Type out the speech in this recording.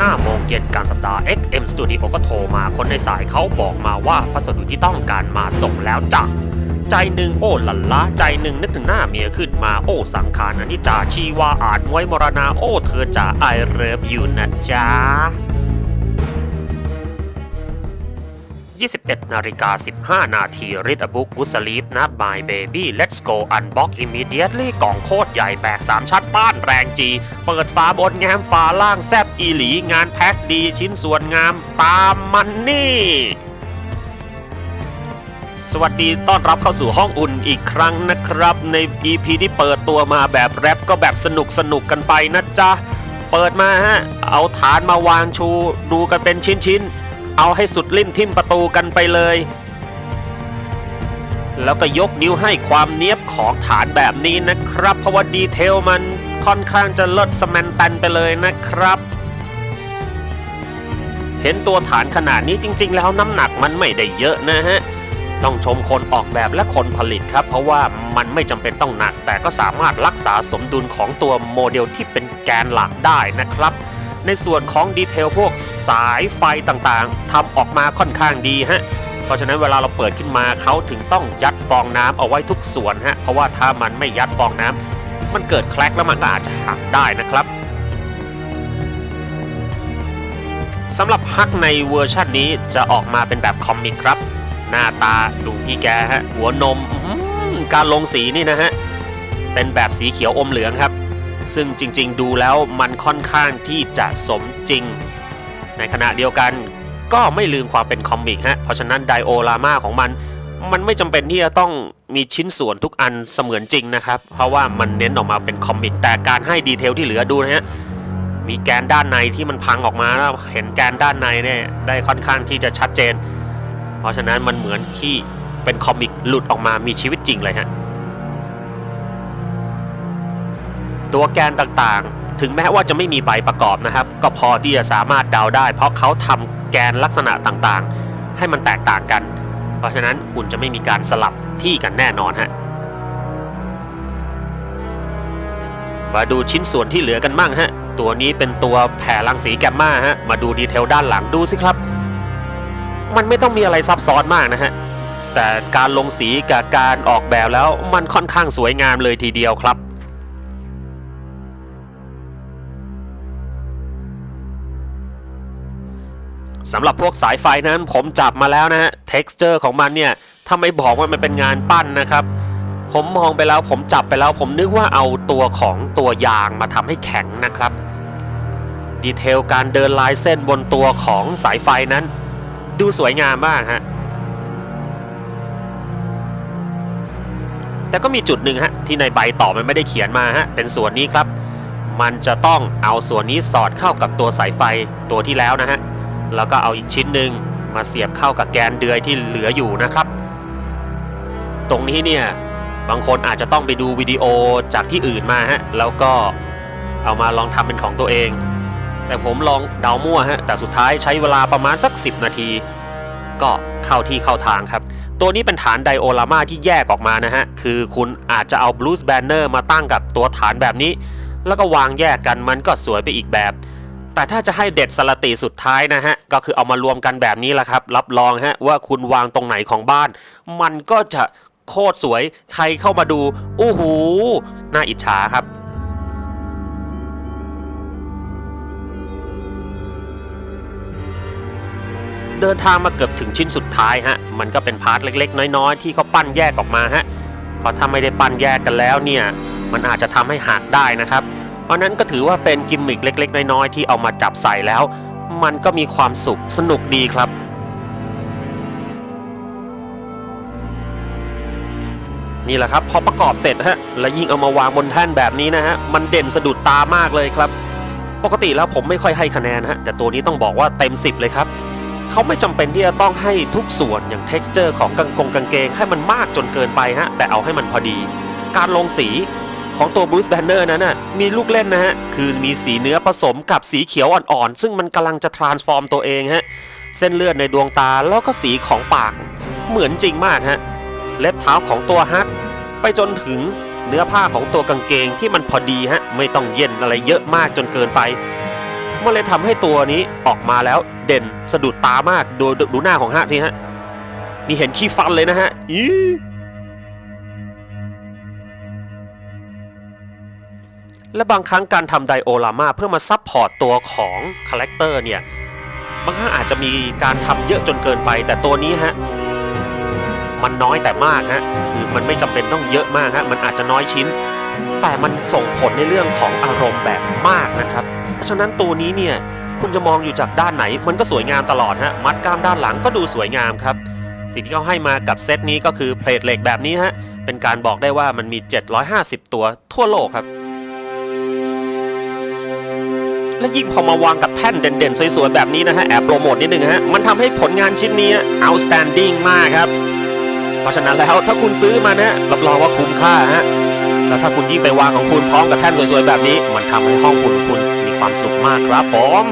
5โมงเย็นกลารสัปดาห์ XM Studio ก็โทรมาคนในสายเขาบอกมาว่าพัสดุที่ต้องการมาส่งแล้วจ้ะใจหนึ่งโอ้ลันละใจหนึ่งนึกถึงหน้าเมียขึ้นมาโอ้สังขารอันนี้จ่าชีวาอาจมวยมรณาโอ้เธอจ่าไอเริฟอยู่นะจ๊ะ 21นาฬิกา15 นาที Read a book good sleep นะ My baby let's go unbox immediately กล่องโคตรใหญ่แบก 3 ชั้นบ้านแรงจี เปิดฝาบนแง้มฝาล่างแซบอีหลี งานแพ็คดีชิ้นส่วนงามตามมันนี่สวัสดีต้อนรับเข้าสู่ห้องอุ่นอีกครั้งนะครับ ใน EP ที่เปิดตัวมาแบบแรปก็แบบสนุกสนุกกันไปนะจ๊ะ เปิดมาฮะ เอาฐานมาวางชูดูกันเป็นชิ้นๆ เอาให้สุดลิ้นทิ่มประตูกันไปเลย แล้วก็ยกนิ้วให้ความเนี้ยบของฐานแบบนี้นะครับ เพราะว่าดีเทลมันค่อนข้างจะเลิศสแมนแตนไปเลยนะครับ เห็นตัวฐานขนาดนี้จริง ๆ แล้วน้ำหนักมันไม่ได้เยอะนะฮะต้องชมคนออกแบบและคนผลิตครับ เพราะว่ามันไม่จำเป็นต้องหนัก แต่ก็สามารถรักษาสมดุลของตัวโมเดลที่เป็นแกนหลักได้นะครับ ในส่วนของดีเทลพวกสายไฟต่างๆทำออกมาค่อนข้างดีฮะเพราะฉะนั้นเวลาเราเปิดขึ้นมาเขาถึงต้องยัดฟองน้ำเอาไว้ทุกส่วนฮะเพราะว่าถ้ามันไม่ยัดฟองน้ำมันเกิดแคลกแล้วมันก็อาจจะหักได้นะครับสำหรับฮักในเวอร์ชันนี้จะออกมาเป็นแบบคอมมิกครับ หน้าตาดูพี่แกฮะหัวนมการลงสีนี่นะฮะเป็นแบบสีเขียวอมเหลืองครับ ซึ่งจริงๆ ดูแล้วมันค่อนข้างที่จะสมจริง ในขณะเดียวกันก็ไม่ลืมความเป็นคอมิกฮะ เพราะฉะนั้นไดโอรามาของมันมันไม่จำเป็นที่จะต้องมีชิ้นส่วนทุกอันเสมือนจริงนะครับ เพราะว่ามันเน้นออกมาเป็นคอมิกแต่การให้ดีเทลที่เหลือดูนะฮะมีแกนด้านในที่มันพังออกมาแล้วเห็นแกนด้านในเนี่ยได้ค่อนข้างที่จะชัดเจน เพราะฉะนั้นมันเหมือนที่เป็นคอมิกหลุดออกมามีชีวิตจริงเลยฮะ ตัวแกนต่างๆ ถึงแม้ว่าจะไม่มีใบประกอบนะครับ ก็พอที่จะสามารถเดาได้ เพราะเขาทำแกนลักษณะต่างๆ ให้มันแตกต่างกัน เพราะฉะนั้นคุณจะไม่มีการสลับที่กันแน่นอนฮะมาดูชิ้นส่วนที่เหลือกันมั่งฮะ ตัวนี้เป็นตัวแผ่รังสีแกมมาฮะ มาดูดีเทลด้านหลังดูสิครับ มันไม่ต้องมีอะไรซับซ้อนมากนะฮะ แต่การลงสีกับการออกแบบแล้วมันค่อนข้างสวยงามเลยทีเดียวครับ สำหรับพวกสายไฟนั้นผมจับมาแล้วนะฮะ texture ของมันเนี่ยถ้าไม่บอกว่ามันเป็นงานปั้นนะครับ ผมมองไปแล้วผมจับไปแล้วผมนึกว่าเอาตัวของตัวยางมาทำให้แข็งนะครับ ดีเทลการเดินลายเส้นบนตัวของสายไฟนั้น ดูสวยงามมากฮะแต่ก็มีจุดหนึ่งฮะที่ในใบต่อมันไม่ได้เขียนมาฮะเป็นส่วนนี้ครับ มันจะต้องเอาส่วนนี้สอดเข้ากับตัวสายไฟตัวที่แล้วนะฮะ แล้วก็เอาอีกชิ้นหนึ่งมาเสียบเข้ากับแกนเดือยที่เหลืออยู่นะครับ ตรงนี้เนี่ยบางคนอาจจะต้องไปดูวิดีโอจากที่อื่นมาฮะแล้วก็เอามาลองทำเป็นของตัวเอง แต่ผมลองเดามั่วฮะแต่สุดท้ายใช้เวลาประมาณสัก 10 นาที ก็เข้าที่เข้าทางครับ ตัวนี้เป็นฐานไดโอรามาที่แยกออกมานะฮะคือคุณอาจจะเอาบลูส์แบนเนอร์มาตั้งกับตัวฐานแบบนี้ แล้วก็วางแยกกันมันก็สวยไปอีกแบบ แต่ถ้าจะให้เด็ดสลติสุดท้ายนะฮะ ก็คือเอามารวมกันแบบนี้แหละครับ รับรองฮะว่าคุณวางตรงไหนของบ้าน มันก็จะโคตรสวยใครเข้ามาดูอู้หูน่าอิจฉาครับเดินทางมาเกือบถึงชิ้นสุดท้ายฮะ มันก็เป็นพาร์ทเล็ก ๆ น้อยๆ ที่เขาปั้นแยกออกมาฮะ เพราะถ้าไม่ได้ปั้นแยกกันแล้วเนี่ย มันอาจจะทำให้หักได้นะครับ เพราะนั้นก็ถือว่าเป็นกิมมิคเล็ก ๆ น้อยๆที่เอามาจับใส่แล้ว มันก็มีความสุขสนุกดีครับ นี่แหละครับพอประกอบเสร็จฮะแล้วยิ่งเอามาวางบนแท่นแบบนี้นะฮะมันเด่นสะดุดตามากเลยครับ ปกติแล้วผมไม่ค่อยให้คะแนนฮะแต่ตัวนี้ต้องบอกว่าเต็ม 10 เลยครับเขาไม่จำเป็นที่จะต้องให้ทุกส่วนอย่าง texture ของกางกงกางเกงให้มันมากจนเกินไปฮะแต่เอาให้มันพอดี การลงสี ของตัว Bruce Banner นั้นน่ะมีลูกเล่นนะฮะ คือมีสีเนื้อผสมกับสีเขียวอ่อนๆ ซึ่งมันกำลังจะ transform ตัวเองฮะ เส้นเลือดในดวงตาแล้วก็สีของปากเหมือนจริงมากฮะ เล็บเท้าของตัวฮัก ไปจนถึงเนื้อผ้าของตัวกางเกงที่มันพอดีฮะ ไม่ต้องเย็นอะไรเยอะมากจนเกินไปมันเลยทำให้ตัวนี้ออกมาแล้วเด่นสะดุดตามากดูดูดูหน้าของฮะทีฮะนี่เห็นขี้ฟันเลยนะฮะอี และบางครั้งการทำไดโอลามาเพื่อมาซับพอร์ตตัวของคาแรคเตอร์เนี่ยบางครั้งอาจจะมีการทำเยอะจนเกินไป แต่ตัวนี้ฮะมันน้อยแต่มากฮะคือมันไม่จำเป็นต้องเยอะมากฮะมันอาจจะน้อยชิ้น แต่มันส่งผลในเรื่องของอารมณ์แบบมากนะครับ เพราะฉะนั้นตัวนี้เนี่ยคุณจะมองอยู่จากด้านไหน มันก็สวยงามตลอดฮะมัดกล้ามด้านหลังก็ดูสวยงามครับสิ่งที่เขาให้มากับเซตนี้ก็คือเพลทเหล็กแบบนี้ฮะเป็นการบอกได้ว่ามันมี 750 ตัวทั่วโลกครับ และยิ่งพอมาวางกับแท่นเด่นๆ สวยๆ แบบนี้นะฮะ แอบโปรโมทนิดนึงฮะ มันทำให้ผลงานชิ้นนี้ outstanding มากครับ เพราะฉะนั้นแล้วถ้าคุณซื้อมาเนี่ยรับรองว่าคุ้มค่าฮะแล้วถ้าคุณยิ่งไปวางของคุณพร้อมกับแท่นสวยๆ แบบนี้ มันทำให้ห้องคุณคุณมีความสุขมากครับผม